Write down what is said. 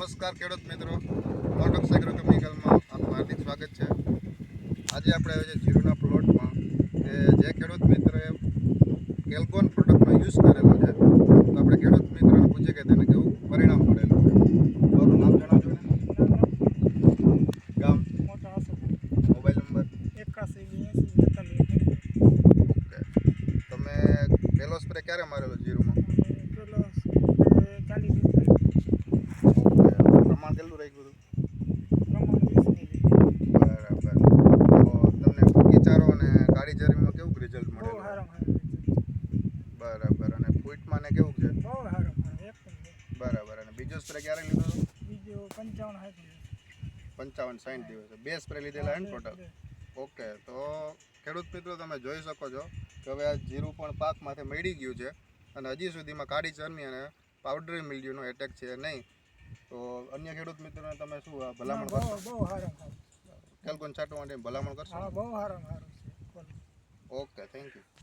નમસ્કાર ખેડૂત મિત્રો. મોટોક્સ એગ્રો કેમિકલમાં આપનું હાર્દિક સ્વાગત છે. આજે આપણે આવ્યા છે જીરુના પ્લોટમાં કે જે ખેડૂત મિત્રએ કેલ્કોન પ્રોડક્ટનો યુઝ કરેલો છે. તો આપણે ખેડૂત મિત્રોને પૂછીએ કે તેને કેવું પરિણામ મળેલું છે. તમારું નામ જણાવજો ને. ગામ? Mobile number? ઓકે. તમે પહેલો સ્પ્રે ક્યારે મારેલો જીરુમાં પેલો ચાલીસ વીસ ઓકે પ્રમાણ કેટલું રાખ્યું હતું પ્રમાણ વીસ મિલી બરાબર તો તમને ફૂકી ચારો અને કાળી જરીમાં કેવું રિઝલ્ટ બહુ મળેલું સારો સારો બરાબર. અને ફૂટમાં ને કેવું છે? બહુ સારો સારો બરાબર. અને બીજો સ્પ્રે ક્યારે લીધો હતો? બીજો પંચાવન સાઠ પંચાવન સાઠ દિવસ. બે સ્પ્રે લીધેલા હે ટોટલ ઓકે. તો ખેડૂત મિત્રો તમે જોઈ શકો છો કે હવે આ જીરું પણ પાકમાંથી મળી ગયું છે અને હજી સુધીમાં કાળી ચરમી અને પાવડરી મિલ્યુનો એટેક છે નહીં. તો અન્ય ખેડૂત મિત્રોને તમે શું ભલામણ બહુ કરશો? બહુ સારું સારો કેલ્કોન છાંટવા માટે ભલામણ કરશો? હા ઓકે થેન્ક સારો